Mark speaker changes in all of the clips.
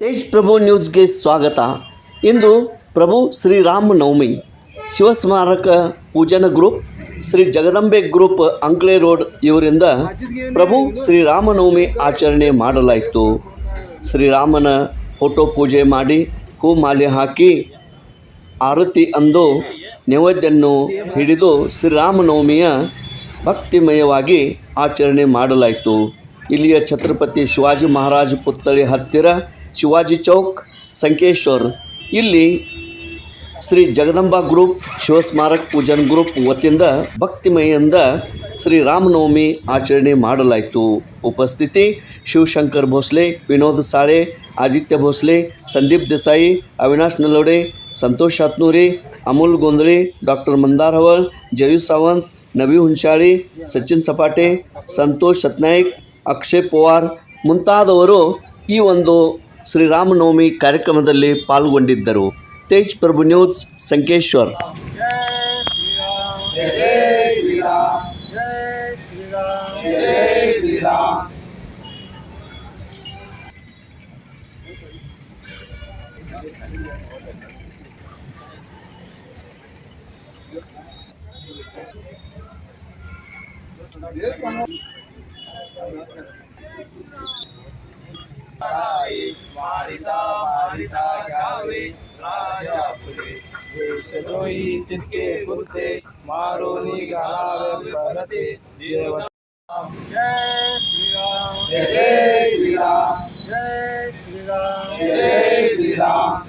Speaker 1: ತೇಜ್ ಪ್ರಭು ನ್ಯೂಸ್ಗೆ ಸ್ವಾಗತ. ಇಂದು Prabhu Shrirama Navami, Shivsmarak Pujan group, Shri Jagadambe group Ankle road ಇವರಿಂದ ಪ್ರಭು ಶ್ರೀರಾಮನವಮಿ ಆಚರಣೆ ಮಾಡಲಾಯಿತು. ಶ್ರೀರಾಮನ ಫೋಟೋ ಪೂಜೆ ಮಾಡಿ ಹೂ ಮಾಲೆ ಹಾಕಿ ಆರತಿ ಅಂದು ನೈವೇದ್ಯನ್ನು ಹಿಡಿದು ಶ್ರೀರಾಮನವಮಿಯ ಭಕ್ತಿಮಯವಾಗಿ ಆಚರಣೆ ಮಾಡಲಾಯಿತು. ಇಲ್ಲಿಯ ಛತ್ರಪತಿ ಶಿವಾಜಿ ಮಹಾರಾಜ ಪುತ್ಥಳಿ ಹತ್ತಿರ ಶಿವಾಜಿ ಚೌಕ್, ಸಂಕೇಶ್ವರ್. ಇಲ್ಲಿ ಶ್ರೀ ಜಗದಂಬಾ ಗ್ರೂಪ್, ಶಿವಸ್ಮಾರಕ್ ಪೂಜನ್ ಗ್ರೂಪ್ ವತಿಯಿಂದ ಭಕ್ತಿಮಯಿಂದ ಶ್ರೀ ರಾಮನವಮಿ ಆಚರಣೆ ಮಾಡಲಾಯಿತು. ಉಪಸ್ಥಿತಿ, ಶಿವಶಂಕರ್ ಭೋಸ್ಲೆ, ವಿನೋದ್ ಸಾಳೆ, ಆದಿತ್ಯ ಭೋಸ್ಲೆ, ಸಂದೀಪ್ ದೇಸಾಯಿ, ಅವಿನಾಶ್ ನಲ್ಲೋಡೆ, ಸಂತೋಷ್ ಹತ್ನೂರಿ, ಅಮೂಲ್ ಗೋಂದಳಿ ಡಾಕ್ಟರ್ ಮಂದಾರ್ ಹವಳ್ ಜಯು ಸಾವಂತ್ ನವಿ ಹುಂಚಾಳಿ, ಸಚಿನ್ ಸಪಾಟೆ, ಸಂತೋಷ್ ಸತ್ನಾಯ್ಕ್ ಅಕ್ಷಯ್ ಪವಾರ್ ಮುಂತಾದವರು ಈ ಒಂದು ಶ್ರೀರಾಮನವಮಿ ಕಾರ್ಯಕ್ರಮದಲ್ಲಿ ಪಾಲ್ಗೊಂಡಿದ್ದರು. ತೇಜ್ ಪ್ರಭು ನ್ಯೂಸ್ ಸಂಕೇಶ್ವರ್.
Speaker 2: कुत्ते मारो निगालावे परते देवता जय श्री राम। जय श्री राम। जय श्री राम। जय श्री राम।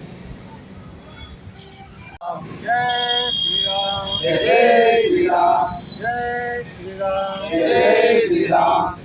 Speaker 2: जय श्री राम। जय श्री राम जय श्री राम जय श्रीराम